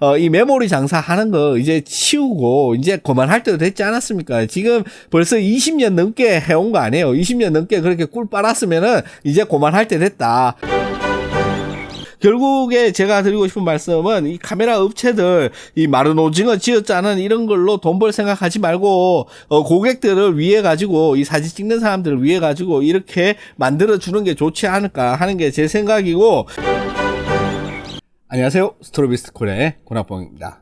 어, 이 메모리 장사하는 거 이제 치우고 이제 그만할 때도 됐지 않았습니까? 지금 벌써 20년 넘게 해온 거 아니에요. 20년 넘게 그렇게 꿀 빨았으면은 이제 그만할 때 됐다. 결국에 제가 드리고 싶은 말씀은 이 카메라 업체들 이 마른 오징어 쥐어짜는 이런 걸로 돈 벌 생각하지 말고 어, 고객들을 위해 가지고 이 사진 찍는 사람들을 위해 가지고 이렇게 만들어 주는 게 좋지 않을까 하는 게 제 생각이고 안녕하세요 스토리비스트 콜의 고나뽕입니다.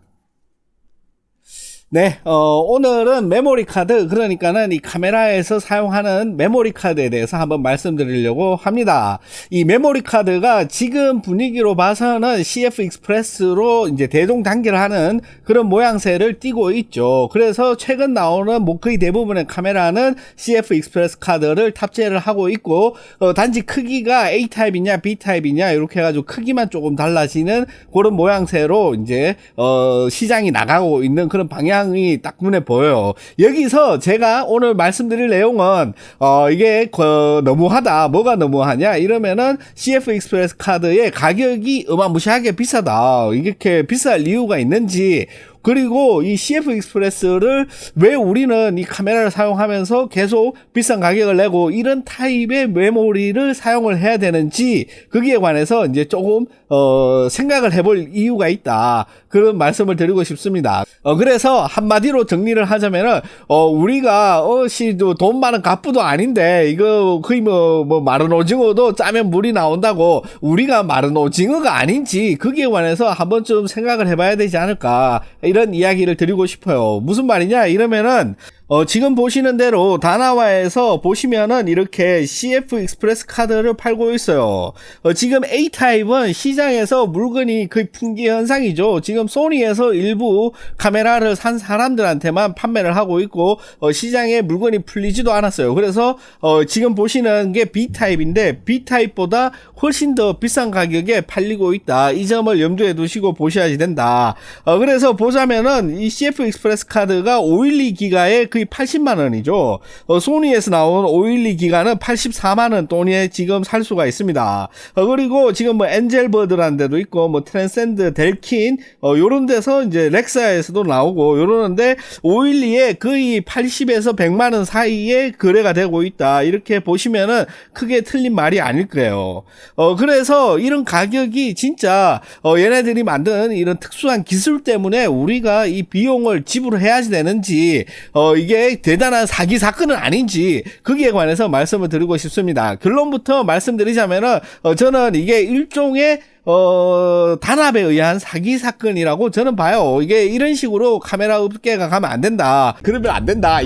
네, 어, 오늘은 메모리 카드, 그러니까는 이 카메라에서 사용하는 메모리 카드에 대해서 한번 말씀드리려고 합니다. 이 메모리 카드가 지금 분위기로 봐서는 CF 익스프레스로 이제 대동 단계를 하는 그런 모양새를 띠고 있죠. 그래서 최근 나오는 뭐 거의 대부분의 카메라는 CF 익스프레스 카드를 탑재를 하고 있고, 어, 단지 크기가 A 타입이냐, B 타입이냐, 이렇게 해가지고 크기만 조금 달라지는 그런 모양새로 이제, 어, 시장이 나가고 있는 그런 방향 방향이 딱 눈에 보여요. 여기서 제가 오늘 말씀드릴 내용은 어 이게 그 너무하다. 뭐가 너무하냐? 이러면은 CF 익스프레스 카드의 가격이 어마무시하게 비싸다. 이렇게 비쌀 이유가 있는지 그리고 이 CF 익스프레스를 왜 우리는 이 카메라를 사용하면서 계속 비싼 가격을 내고 이런 타입의 메모리를 사용을 해야 되는지 거기에 관해서 이제 조금 어 생각을 해볼 이유가 있다 그런 말씀을 드리고 싶습니다. 어 그래서 한마디로 정리를 하자면은 어 우리가 어시 돈 많은 갑부도 아닌데 이거 거의 뭐, 뭐 마른 오징어도 짜면 물이 나온다고 우리가 마른 오징어가 아닌지 거기에 관해서 한번 좀 생각을 해봐야 되지 않을까 이런 이야기를 드리고 싶어요. 무슨 말이냐? 이러면은 어, 지금 보시는 대로 다나와에서 보시면은 이렇게 CF 익스프레스 카드를 팔고 있어요. 어, 지금 A타입은 시장에서 물건이 거의 풍기 현상이죠. 지금 소니에서 일부 카메라를 산 사람들한테만 판매를 하고 있고 어, 시장에 물건이 풀리지도 않았어요. 그래서 어, 지금 보시는 게 B타입인데 B타입보다 훨씬 더 비싼 가격에 팔리고 있다. 이 점을 염두에 두시고 보셔야지 된다. 어, 그래서 보자면은 이 CF 익스프레스 카드가 512기가의 거의 80만 원이죠. 어, 소니에서 나온 512 기가는 84만 원 돈에 지금 살 수가 있습니다. 어, 그리고 지금 뭐 엔젤버드라는 데도 있고 뭐 트랜센드, 델킨 어, 요런 데서 이제 렉사에서도 나오고 요러는데 512에 거의 80에서 100만 원 사이에 거래가 되고 있다. 이렇게 보시면은 크게 틀린 말이 아닐 거예요. 어, 그래서 이런 가격이 진짜 어, 얘네들이 만든 이런 특수한 기술 때문에 우리가 이 비용을 지불해야지 되는지 어, 이게 대단한 사기 사건은 아닌지 거기에 관해서 말씀을 드리고 싶습니다. 결론부터 말씀드리자면은 어, 저는 이게 일종의 어, 단합에 의한 사기 사건이라고 저는 봐요. 이게 이런 식으로 카메라 업계가 가면 안 된다. 그러면 안 된다.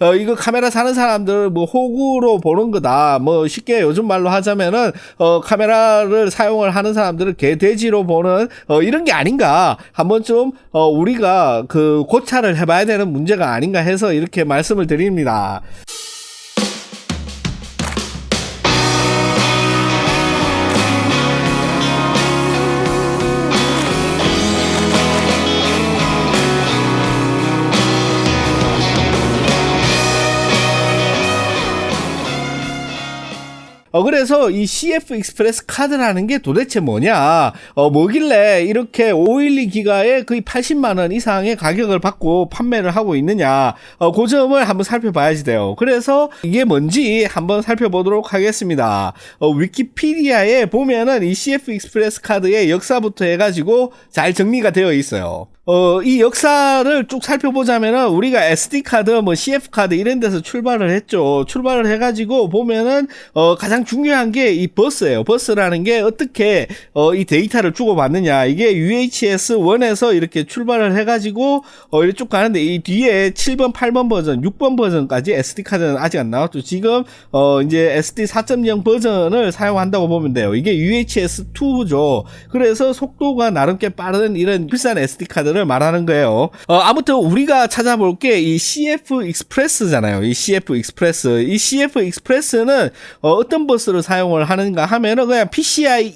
어, 이거 카메라 사는 사람들 뭐 호구로 보는 거다. 뭐 쉽게 요즘 말로 하자면은 어, 카메라를 사용을 하는 사람들을 개돼지로 보는 어, 이런 게 아닌가. 한번 좀 어, 우리가 그 고찰을 해봐야 되는 문제가 아닌가 해서 이렇게 말씀을 드립니다. 어, 그래서 이 CF 익스프레스 카드라는 게 도대체 뭐냐? 어, 뭐길래 이렇게 512 기가에 거의 80만원 이상의 가격을 받고 판매를 하고 있느냐? 어, 그 점을 한번 살펴봐야지 돼요. 그래서 이게 뭔지 한번 살펴보도록 하겠습니다. 어, 위키피디아에 보면은 이 CF 익스프레스 카드의 역사부터 해가지고 잘 정리가 되어 있어요. 어, 이 역사를 쭉 살펴보자면은 우리가 SD카드, 뭐 CF카드 이런 데서 출발을 했죠. 출발을 해가지고 보면은, 어, 가장 중요한 게 이 버스예요. 버스라는 게 어떻게, 어, 이 데이터를 주고 받느냐. 이게 UHS-1에서 이렇게 출발을 해가지고, 어, 이렇게 쭉 가는데 이 뒤에 7번, 8번 버전, 6번 버전까지 SD카드는 아직 안 나왔죠. 지금, 어, 이제 SD 4.0 버전을 사용한다고 보면 돼요. 이게 UHS-2죠. 그래서 속도가 나름 꽤 빠른 이런 비싼 SD카드를 카드를 말하는 거예요. 어, 아무튼 우리가 찾아볼 게 이 CF 익스프레스잖아요. 이 CF 익스프레스. 이 CF 익스프레스는 어, 떤 버스를 사용을 하는가 하면은 그냥 PCI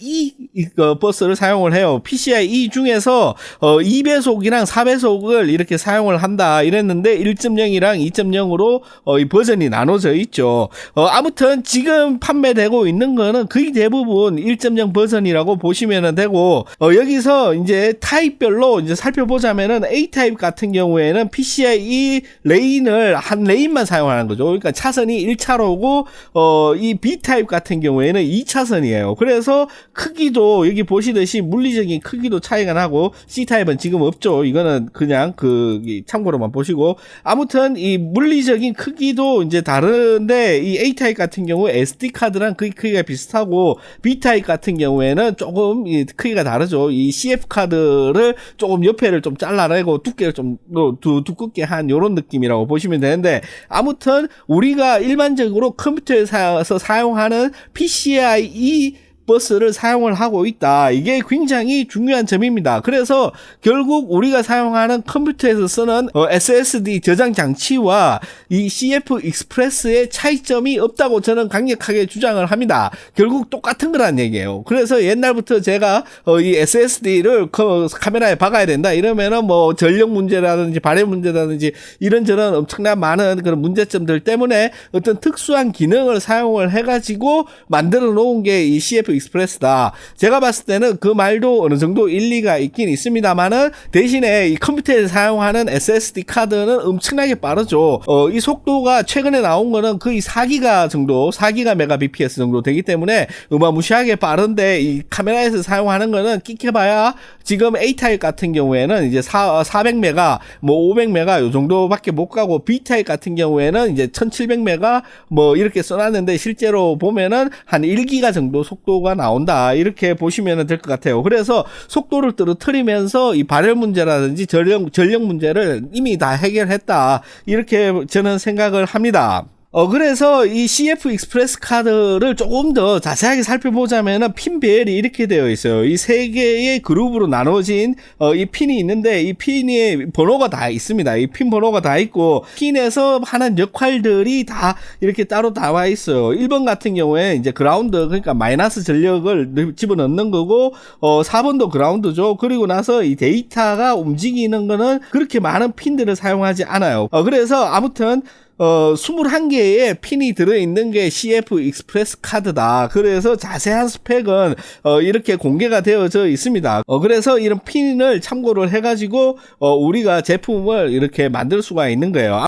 어, 버스를 사용을 해요. PCI E 중에서 어, 2배속이랑 4배속을 이렇게 사용을 한다 이랬는데 1.0이랑 2.0으로 어, 이 버전이 나눠져 있죠. 어, 아무튼 지금 판매되고 있는 거는 거의 대부분 1.0 버전이라고 보시면 되고 어, 여기서 이제 타입별로 이제 살펴보자면은 A 타입 같은 경우에는 PCIe 레인을 한 레인만 사용하는 거죠. 그러니까 차선이 1차로고 어, 이 B 타입 같은 경우에는 2차선이에요. 그래서 크기도 여기 보시듯이 물리적인 크기도 차이가 나고 C 타입은 지금 없죠. 이거는 그냥 그 참고로만 보시고 아무튼 이 물리적인 크기도 이제 다른데 이 A 타입 같은 경우 SD 카드랑 그 크기가 비슷하고 B 타입 같은 경우에는 조금 이 크기가 다르죠. 이 CF 카드를 조금 옆에를 좀 잘라내고 두께를 좀 두, 두껍게 한 요런 느낌이라고 보시면 되는데 아무튼 우리가 일반적으로 컴퓨터에서 사용하는 PCIe 버스를 사용을 하고 있다. 이게 굉장히 중요한 점입니다. 그래서 결국 우리가 사용하는 컴퓨터에서 쓰는 어, SSD 저장 장치와 이 CF 익스프레스의 차이점이 없다고 저는 강력하게 주장을 합니다. 결국 똑같은 거란 얘기예요. 그래서 옛날부터 제가 어, 이 SSD를 그 카메라에 박아야 된다 이러면은 뭐 전력 문제라든지 발열 문제라든지 이런저런 엄청난 많은 그런 문제점들 때문에 어떤 특수한 기능을 사용을 해가지고 만들어 놓은 게 이 CF 익스프레스다. 제가 봤을 때는 그 말도 어느 정도 일리가 있긴 있습니다만은 대신에 이 컴퓨터에 사용하는 SSD 카드는 엄청나게 빠르죠. 어, 이 속도가 최근에 나온 거는 거의 4기가 정도, 4기가 메가 bps 정도 되기 때문에 어마무시하게 빠른데 이 카메라에서 사용하는 거는 끼켜봐야 지금 A 타입 같은 경우에는 이제 4, 400메가, 뭐 500메가 요 정도밖에 못 가고 B 타입 같은 경우에는 이제 1700메가 뭐 이렇게 써놨는데 실제로 보면은 한 1기가 정도 속도 가 나온다 이렇게 보시면 될 것 같아요. 그래서 속도를 떨어뜨리면서 이 발열 문제라든지 전력 전력 문제를 이미 다 해결했다 이렇게 저는 생각을 합니다. 어, 그래서 이 CF 익스프레스 카드를 조금 더 자세하게 살펴보자면은 핀 배열이 이렇게 되어 있어요. 이 세 개의 그룹으로 나눠진 어, 이 핀이 있는데 이 핀이 번호가 다 있습니다. 이 핀 번호가 다 있고 핀에서 하는 역할들이 다 이렇게 따로 나와 있어요. 1번 같은 경우에 이제 그라운드 그러니까 마이너스 전력을 집어넣는 거고 어, 4번도 그라운드죠. 그리고 나서 이 데이터가 움직이는 거는 그렇게 많은 핀들을 사용하지 않아요. 어, 그래서 아무튼 어, 21개의 핀이 들어있는 게 CF 익스프레스 카드다. 그래서 자세한 스펙은, 어, 이렇게 공개가 되어져 있습니다. 어, 그래서 이런 핀을 참고를 해가지고, 어, 우리가 제품을 이렇게 만들 수가 있는 거예요.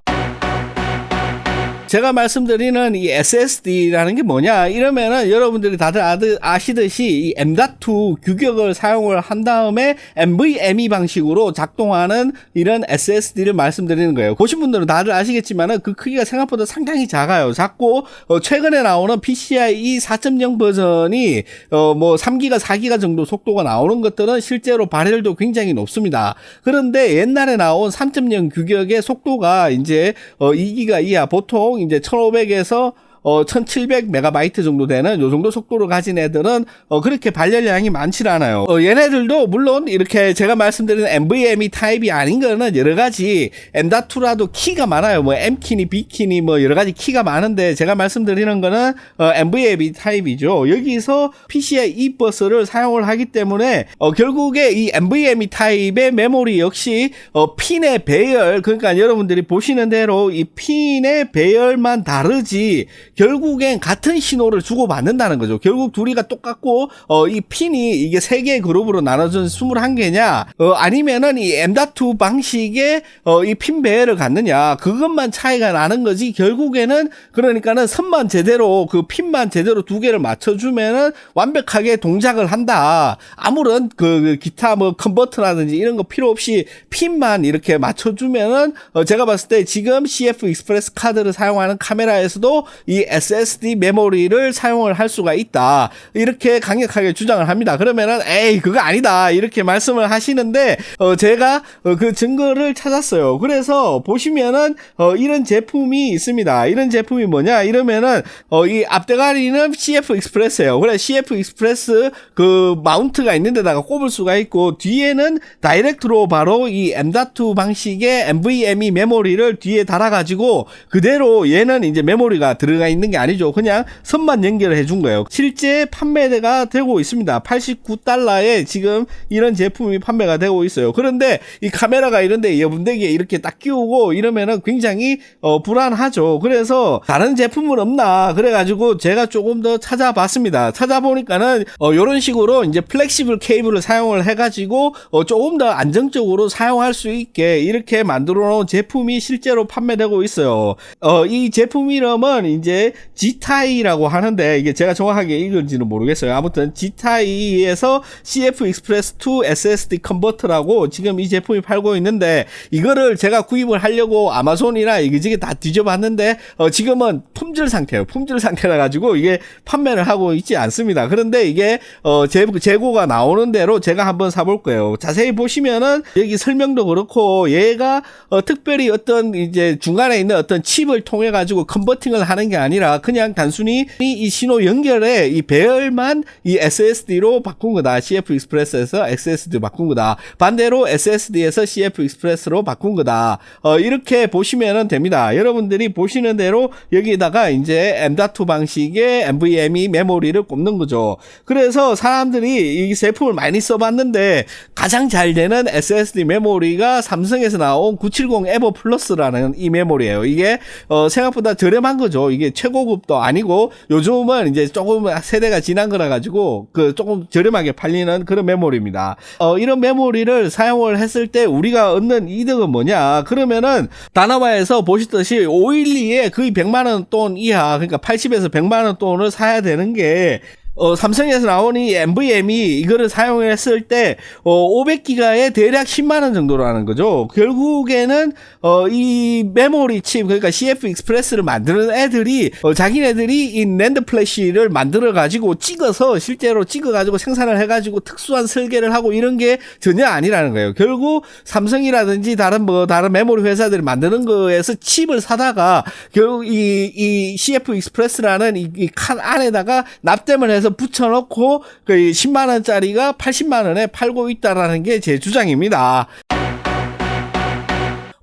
제가 말씀드리는 이 SSD라는 게 뭐냐 이러면은 여러분들이 다들 아시듯이 이 M.2 규격을 사용을 한 다음에 NVMe 방식으로 작동하는 이런 SSD를 말씀드리는 거예요. 보신 분들은 다들 아시겠지만은 그 크기가 생각보다 상당히 작아요. 작고 어 최근에 나오는 PCIe 4.0 버전이 어 뭐 3기가 4기가 정도 속도가 나오는 것들은 실제로 발열도 굉장히 높습니다. 그런데 옛날에 나온 3.0 규격의 속도가 이제 어 2기가 이하 보통 이제 1500에서 어, 1700 메가바이트 정도 되는 요 정도 속도를 가진 애들은 어, 그렇게 발열량이 많지 않아요. 어, 얘네들도 물론 이렇게 제가 말씀드린 NVMe 타입이 아닌 거는 여러 가지 M.2라도 키가 많아요. 뭐 M키니 B키니 뭐 여러 가지 키가 많은데 제가 말씀드리는 거는 어, NVMe 타입이죠. 여기서 PCI E버스를 사용을 하기 때문에 어, 결국에 이 NVMe 타입의 메모리 역시 어, 핀의 배열 그러니까 여러분들이 보시는 대로 이 핀의 배열만 다르지 결국엔 같은 신호를 주고받는다는 거죠. 결국 둘이가 똑같고 어, 이 핀이 이게 세 개의 그룹으로 나눠진 21개냐 어, 아니면은 이 M.2 방식의 어, 이핀 배열을 갖느냐 그것만 차이가 나는 거지 결국에는 그러니까는 선만 제대로 그 핀만 제대로 두 개를 맞춰주면은 완벽하게 동작을 한다. 아무런 그, 그 기타 뭐 컨버터라든지 이런 거 필요 없이 핀만 이렇게 맞춰주면은 어, 제가 봤을 때 지금 CF 익스프레스 카드를 사용하는 카메라에서도 이이 SSD 메모리를 사용을 할 수가 있다. 이렇게 강력하게 주장을 합니다. 그러면은 에이 그거 아니다 이렇게 말씀을 하시는데 어, 제가 어, 그 증거를 찾았어요. 그래서 보시면은 어, 이런 제품이 있습니다. 이런 제품이 뭐냐 이러면은 어, 이 앞대가리는 CF 익스프레스예요. 그래 CF 익스프레스 그 마운트가 있는 데다가 꼽을 수가 있고 뒤에는 다이렉트로 바로 이 M.2 방식의 NVMe 메모리를 뒤에 달아가지고 그대로 얘는 이제 메모리가 들어가 있는 게 아니죠. 그냥 선만 연결을 해준 거예요. 실제 판매가 되고 있습니다. 89달러에 지금 이런 제품이 판매가 되고 있어요. 그런데 이 카메라가 이런데 여분되게 이렇게 딱 끼우고 이러면은 굉장히 어, 불안하죠. 그래서 다른 제품은 없나 그래가지고 제가 조금 더 찾아봤습니다. 찾아보니까는 어, 이런 식으로 이제 플렉시블 케이블을 사용을 해가지고 어, 조금 더 안정적으로 사용할 수 있게 이렇게 만들어 놓은 제품이 실제로 판매되고 있어요. 어, 이 제품 이름은 이제 G타이라고 하는데 이게 제가 정확하게 읽은지는 모르겠어요. 아무튼 G타이에서 CF 익스프레스 2 SSD 컨버터라고 지금 이 제품이 팔고 있는데 이거를 제가 구입을 하려고 아마존이나 이기저기 다 뒤져봤는데 어, 지금은 품질 상태예요. 품질 상태라 가지고 이게 판매를 하고 있지 않습니다. 그런데 이게 어, 재, 재고가 나오는 대로 제가 한번 사볼 거예요. 자세히 보시면은 여기 설명도 그렇고 얘가 어, 특별히 어떤 이제 중간에 있는 어떤 칩을 통해 가지고 컨버팅을 하는 게 아니라 그냥 단순히 이, 이 신호 연결에 이 배열만 이 SSD로 바꾼 거다. CF 익스프레스에서 SSD 바꾼 거다. 반대로 SSD에서 CF 익스프레스로 바꾼 거다. 어, 이렇게 보시면 됩니다. 여러분들이 보시는 대로 여기다가 이제 M.2 방식의 NVMe 메모리를 꼽는 거죠. 그래서 사람들이 이 제품을 많이 써봤는데 가장 잘 되는 SSD 메모리가 삼성에서 나온 970 에버 플러스라는 이 메모리예요. 이게 어, 생각보다 저렴한 거죠. 이게 최고급도 아니고 요즘은 이제 조금 세대가 지난 거라 가지고 그 조금 저렴하게 팔리는 그런 메모리입니다. 어, 이런 메모리를 사용을 했을 때 우리가 얻는 이득은 뭐냐? 그러면은 다나와에서 보시듯이 512에 거의 100만 원 돈 이하 그러니까 80에서 100만 원 돈을 사야 되는 게 어, 삼성에서 나온 이 NVMe 이거를 사용했을 때 어, 500기가에 대략 10만 원 정도라는 거죠. 결국에는 어, 이 메모리 칩 그러니까 CF 익스프레스를 만드는 애들이 어, 자기네들이 이 낸드 플래시를 만들어 가지고 찍어서 실제로 찍어 가지고 생산을 해 가지고 특수한 설계를 하고 이런 게 전혀 아니라는 거예요. 결국 삼성이라든지 다른 뭐 다른 메모리 회사들이 만드는 거에서 칩을 사다가 결국 이, 이 CF 익스프레스라는 이, 이칸 안에다가 납땜을 해서 붙여놓고 그 10만 원짜리가 80만 원에 팔고 있다라는 게 제 주장입니다.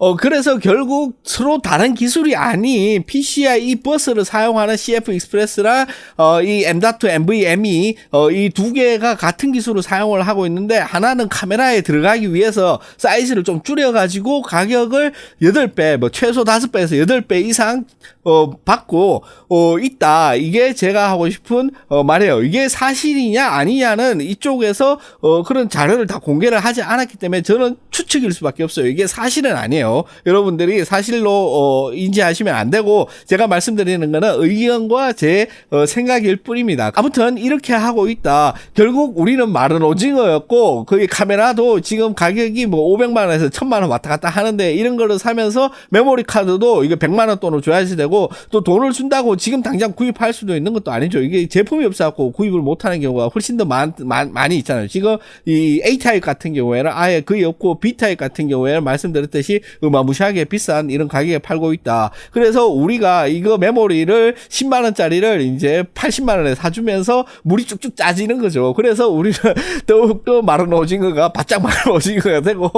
어, 그래서 결국 서로 다른 기술이 아닌 PCI 버스를 사용하는 CF 익스프레스랑, 어, 이 M.2 NVMe, 어, 이 두 개가 같은 기술을 사용을 하고 있는데, 하나는 카메라에 들어가기 위해서 사이즈를 좀 줄여가지고 가격을 8배, 뭐 최소 5배에서 8배 이상, 어, 받고, 어, 있다. 이게 제가 하고 싶은, 어, 말이에요. 이게 사실이냐, 아니냐는 이쪽에서, 어, 그런 자료를 다 공개를 하지 않았기 때문에 저는 추측일 수밖에 없어요. 이게 사실은 아니에요. 여러분들이 사실로 어, 인지하시면 안 되고 제가 말씀드리는 거는 의견과 제 어, 생각일 뿐입니다. 아무튼 이렇게 하고 있다. 결국 우리는 마른 오징어였고 거기 카메라도 지금 가격이 뭐 500만 원에서 1000만 원 왔다 갔다 하는데 이런 거를 사면서 메모리 카드도 이게 100만 원 돈을 줘야지 되고 또 돈을 준다고 지금 당장 구입할 수도 있는 것도 아니죠. 이게 제품이 없어갖고 구입을 못하는 경우가 훨씬 더 많, 많, 많이 있잖아요. 지금 이 A 타입 같은 경우에는 아예 거의 없고 B 타입 같은 경우에는 말씀드렸듯이 어마무시하게 비싼 이런 가격에 팔고 있다. 그래서 우리가 이거 메모리를 10만 원짜리를 이제 80만 원에 사주면서 물이 쭉쭉 짜지는 거죠. 그래서 우리는 더욱더 마른 오징어가 바짝 마른 오징어가 되고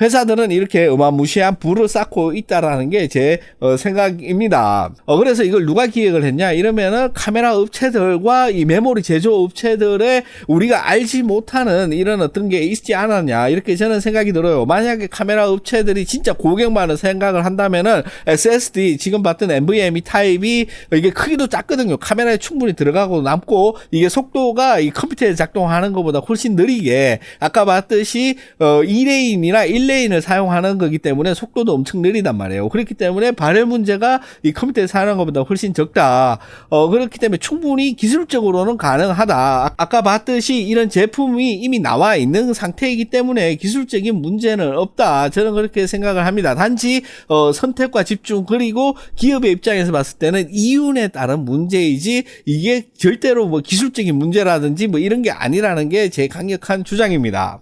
회사들은 이렇게 어마무시한 부를 쌓고 있다라는 게 제 생각입니다. 어, 그래서 이걸 누가 기획을 했냐 이러면은 카메라 업체들과 이 메모리 제조 업체들의 우리가 알지 못하는 이런 어떤 게 있지 않았냐 이렇게 저는 생각이 들어요. 만약에 카메라 업체들이 진짜 고객만을 생각을 한다면은 SSD 지금 봤던 NVMe 타입이 이게 크기도 작거든요. 카메라에 충분히 들어가고 남고 이게 속도가 이 컴퓨터에 작동하는 것보다 훨씬 느리게 아까 봤듯이 어, 2레인 이나 아니라 1레인을 사용하는 거기 때문에 속도도 엄청 느리단 말이에요. 그렇기 때문에 발열 문제가 이 컴퓨터에 사용하는 것보다 훨씬 적다. 어, 그렇기 때문에 충분히 기술적으로는 가능하다. 아- 아까 봤듯이 이런 제품이 이미 나와 있는 상태이기 때문에 기술적인 문제는 없다. 저는 그렇게 생각을 합니다. 단지 어, 선택과 집중 그리고 기업의 입장에서 봤을 때는 이윤에 따른 문제이지 이게 절대로 뭐 기술적인 문제라든지 뭐 이런 게 아니라는 게 제 강력한 주장입니다.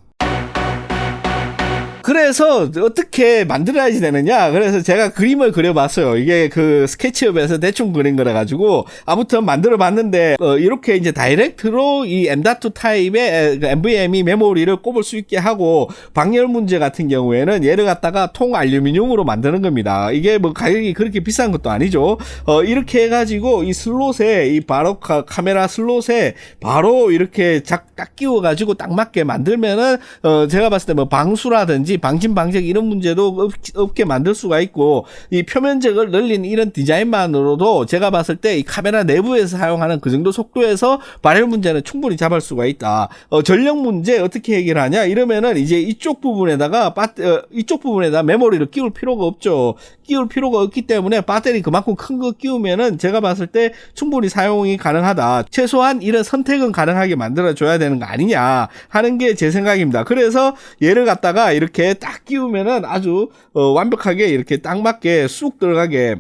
그래서 어떻게 만들어야지 되느냐? 그래서 제가 그림을 그려봤어요. 이게 그 스케치업에서 대충 그린 거라 가지고 아무튼 만들어 봤는데 어, 이렇게 이제 다이렉트로 이 M.2 타입의 그 NVMe 메모리를 꼽을 수 있게 하고 방열 문제 같은 경우에는 얘를 갖다가 통 알루미늄으로 만드는 겁니다. 이게 뭐 가격이 그렇게 비싼 것도 아니죠. 어, 이렇게 해가지고 이 슬롯에 이 바로 카, 카메라 슬롯에 바로 이렇게 작 딱 끼워 가지고 딱 맞게 만들면은 어, 제가 봤을 때 뭐 방수라든지 방진 방적 이런 문제도 없, 없게 만들 수가 있고 이 표면적을 늘린 이런 디자인만으로도 제가 봤을 때 이 카메라 내부에서 사용하는 그 정도 속도에서 발열 문제는 충분히 잡을 수가 있다. 어, 전력 문제 어떻게 해결하냐 이러면은 이제 이쪽 부분에다가 바, 어, 이쪽 부분에다 메모리를 끼울 필요가 없죠. 끼울 필요가 없기 때문에 배터리 그만큼 큰 거 끼우면은 제가 봤을 때 충분히 사용이 가능하다. 최소한 이런 선택은 가능하게 만들어 줘야 되는 거 아니냐 하는 게 제 생각입니다. 그래서 얘를 갖다가 이렇게 딱 끼우면은 아주 어, 완벽하게 이렇게 딱 맞게 쑥 들어가게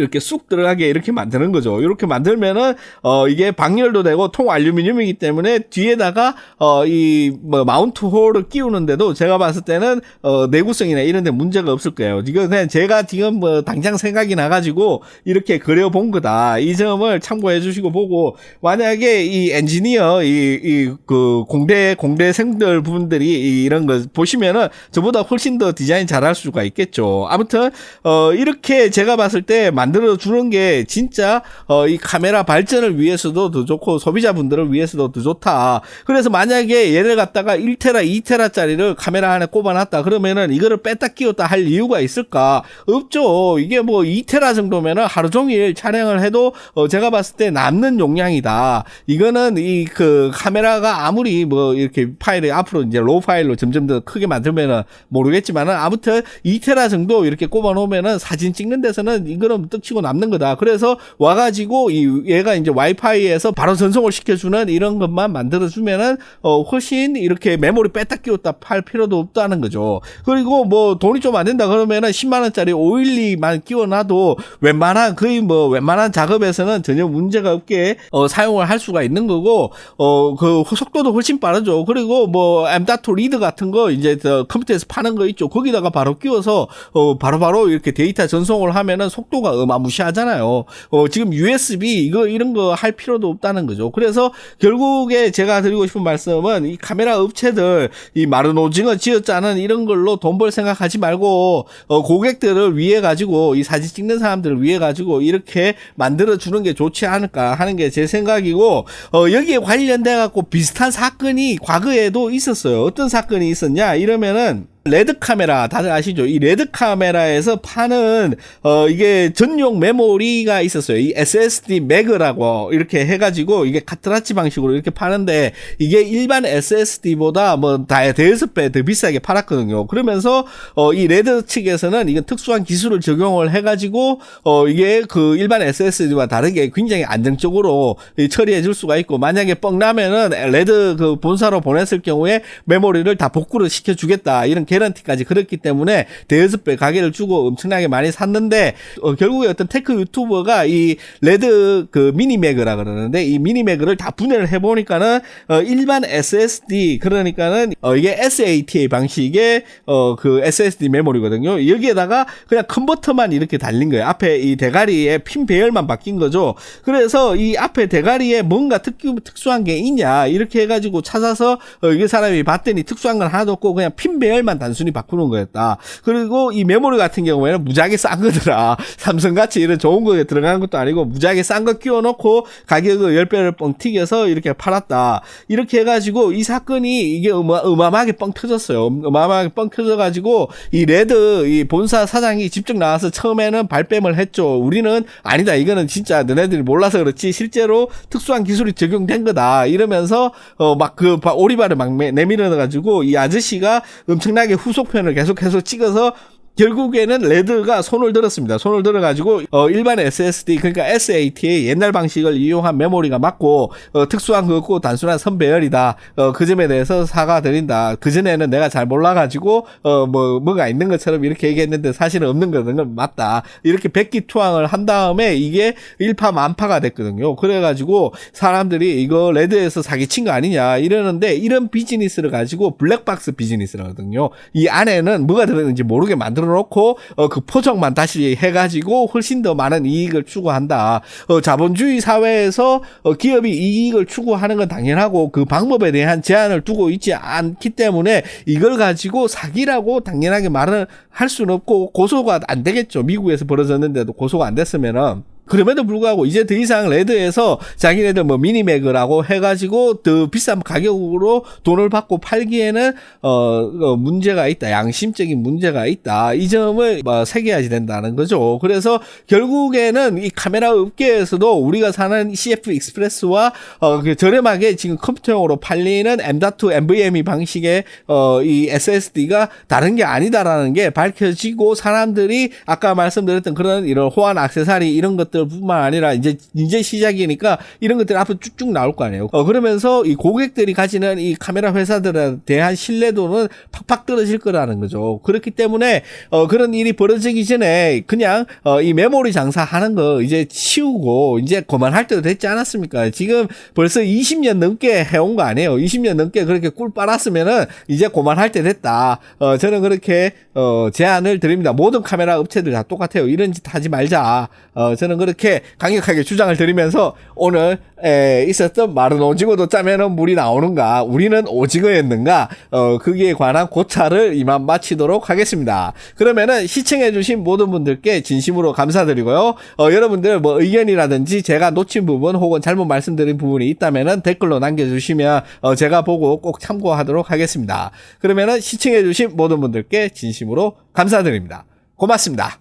이렇게 쑥 들어가게 이렇게 만드는 거죠. 이렇게 만들면은 어 이게 방열도 되고 통 알루미늄이기 때문에 뒤에다가 어 이 뭐 마운트 홀을 끼우는데도 제가 봤을 때는 어 내구성이나 이런 데 문제가 없을 거예요. 이거 그냥 제가 지금 뭐 당장 생각이 나 가지고 이렇게 그려 본 거다. 이 점을 참고해 주시고 보고 만약에 이 엔지니어 이 이 그 공대 공대생들 분들이 이런 거 보시면은 저보다 훨씬 더 디자인 잘할 수가 있겠죠. 아무튼 어 이렇게 제가 봤을 때 만 들어 주는 게 진짜 어, 이 카메라 발전을 위해서도 더 좋고 소비자분들을 위해서도 더 좋다. 그래서 만약에 얘를 갖다가 1테라, 2테라짜리를 카메라 안에 꼽아놨다 그러면은 이거를 뺐다 끼웠다 할 이유가 있을까? 없죠. 이게 뭐 2테라 정도면은 하루 종일 촬영을 해도 어, 제가 봤을 때 남는 용량이다. 이거는 이 그 카메라가 아무리 뭐 이렇게 파일을 앞으로 이제 로우 파일로 점점 더 크게 만들면은 모르겠지만은 아무튼 2테라 정도 이렇게 꼽아 놓으면은 사진 찍는 데서는 이거는 떡치고 남는 거다. 그래서 와가지고 이 얘가 이제 와이파이에서 바로 전송을 시켜주는 이런 것만 만들어주면은 어 훨씬 이렇게 메모리 뺐다 끼웠다 팔 필요도 없다는 거죠. 그리고 뭐 돈이 좀 안 된다 그러면은 10만 원짜리 512만 끼워놔도 웬만한 거의 뭐 웬만한 작업에서는 전혀 문제가 없게 어 사용을 할 수가 있는 거고 어 그 속도도 훨씬 빠르죠. 그리고 뭐 M.2 리드 같은 거 이제 저 컴퓨터에서 파는 거 있죠. 거기다가 바로 끼워서 어 바로바로 이렇게 데이터 전송을 하면은 속도가 어 마무시하잖아요. 어, 지금 USB 이거 이런 거 할 필요도 없다는 거죠. 그래서 결국에 제가 드리고 싶은 말씀은 이 카메라 업체들 이 마른 오징어 쥐어짜는 이런 걸로 돈 벌 생각하지 말고 어, 고객들을 위해 가지고 이 사진 찍는 사람들을 위해 가지고 이렇게 만들어 주는 게 좋지 않을까 하는 게 제 생각이고 어, 여기에 관련돼 갖고 비슷한 사건이 과거에도 있었어요. 어떤 사건이 있었냐 이러면은 레드 카메라 다들 아시죠? 이 레드 카메라에서 파는 어 이게 전용 메모리가 있었어요. 이 SSD 매그라고 이렇게 해가지고 이게 카트라치 방식으로 이렇게 파는데 이게 일반 SSD보다 뭐다 대여섯 배 더 비싸게 팔았거든요. 그러면서 어 이 레드 측에서는 이건 특수한 기술을 적용을 해가지고 어 이게 그 일반 SSD와 다르게 굉장히 안정적으로 처리해 줄 수가 있고 만약에 뻥 나면은 레드 그 본사로 보냈을 경우에 메모리를 다 복구를 시켜 주겠다 이런 개런티까지 그렇기 때문에 대여섯 배 가격을 주고 엄청나게 많이 샀는데 어, 결국에 어떤 테크 유튜버가 이 레드 그 미니맥이라 그러는데 이 미니맥을 다 분해를 해보니까는 어, 일반 SSD 그러니까는 어, 이게 SATA 방식의 어, 그 SSD 메모리거든요. 여기에다가 그냥 컨버터만 이렇게 달린 거예요. 앞에 이 대가리에 핀 배열만 바뀐 거죠. 그래서 이 앞에 대가리에 뭔가 특, 특수한 게 있냐 이렇게 해가지고 찾아서 어, 이게 사람이 봤더니 특수한 건 하나도 없고 그냥 핀 배열만 단순히 바꾸는 거였다. 그리고 이 메모리 같은 경우에는 무지하게 싼 거더라. 삼성같이 이런 좋은 거에 들어가는 것도 아니고 무지하게 싼 거 끼워놓고 가격을 10배를 뻥 튀겨서 이렇게 팔았다. 이렇게 해가지고 이 사건이 이게 어마, 어마어마하게 뻥 터졌어요. 어마어마하게 뻥 터져가지고 이 레드 이 본사 사장이 직접 나와서 처음에는 발뺌을 했죠. 우리는 아니다. 이거는 진짜 너네들이 몰라서 그렇지 실제로 특수한 기술이 적용된 거다. 이러면서 어 막 그 오리발을 막 매- 내밀어 가지고 이 아저씨가 엄청나게 후속편을 계속해서 찍어서 결국에는 레드가 손을 들었습니다. 손을 들어가지고 어, 일반 SSD 그러니까 SAT의 옛날 방식을 이용한 메모리가 맞고 어, 특수한 거고 단순한 선 배열이다. 어, 그 점에 대해서 사과드린다. 그 전에는 내가 잘 몰라가지고 어, 뭐 뭐가 있는 것처럼 이렇게 얘기했는데 사실은 없는 거는 건 맞다. 이렇게 백기투항을 한 다음에 이게 일파만파가 됐거든요. 그래가지고 사람들이 이거 레드에서 사기친 거 아니냐 이러는데 이런 비즈니스를 가지고 블랙박스 비즈니스라거든요. 이 안에는 뭐가 들어있는지 모르게 만들 어 놓고 어, 그 포장만 다시 해가지고 훨씬 더 많은 이익을 추구한다. 어, 자본주의 사회에서 어, 기업이 이익을 추구하는 건 당연하고 그 방법에 대한 제한을 두고 있지 않기 때문에 이걸 가지고 사기라고 당연하게 말을 할 수는 없고 고소가 안 되겠죠. 미국에서 벌어졌는데도 고소가 안 됐으면은. 그럼에도 불구하고 이제 더 이상 레드에서 자기네들 뭐 미니매그라고 해가지고 더 비싼 가격으로 돈을 받고 팔기에는 어, 어, 문제가 있다. 양심적인 문제가 있다. 이 점을 뭐 새겨야지 된다는 거죠. 그래서 결국에는 이 카메라 업계에서도 우리가 사는 CF 익스프레스와 어, 그 저렴하게 지금 컴퓨터용으로 팔리는 M.2 NVMe 방식의 어, 이 SSD가 다른 게 아니다라는 게 밝혀지고 사람들이 아까 말씀드렸던 그런 이런 호환 악세사리 이런 것들 뿐만 아니라 이제 이제 시작이니까 이런 것들이 앞으로 쭉쭉 나올 거 아니에요. 어, 그러면서 이 고객들이 가지는 이 카메라 회사들에 대한 신뢰도는 팍팍 떨어질 거라는 거죠. 그렇기 때문에 어, 그런 일이 벌어지기 전에 그냥 어, 이 메모리 장사하는 거 이제 치우고 이제 그만할 때도 됐지 않았습니까? 지금 벌써 20년 넘게 해온 거 아니에요. 20년 넘게 그렇게 꿀 빨았으면은 이제 그만할 때 됐다. 어, 저는 그렇게 어, 제안을 드립니다. 모든 카메라 업체들 다 똑같아요. 이런 짓 하지 말자. 어, 저는 그렇게 강력하게 주장을 드리면서 오늘 에, 있었던 마른 오징어도 짜면은 물이 나오는가? 우리는 오징어였는가? 어, 거기에 관한 고찰을 이만 마치도록 하겠습니다. 그러면은 시청해주신 모든 분들께 진심으로 감사드리고요. 어, 여러분들 뭐 의견이라든지 제가 놓친 부분 혹은 잘못 말씀드린 부분이 있다면은 댓글로 남겨주시면 어, 제가 보고 꼭 참고하도록 하겠습니다. 그러면은 시청해주신 모든 분들께 진심으로 감사드립니다. 고맙습니다.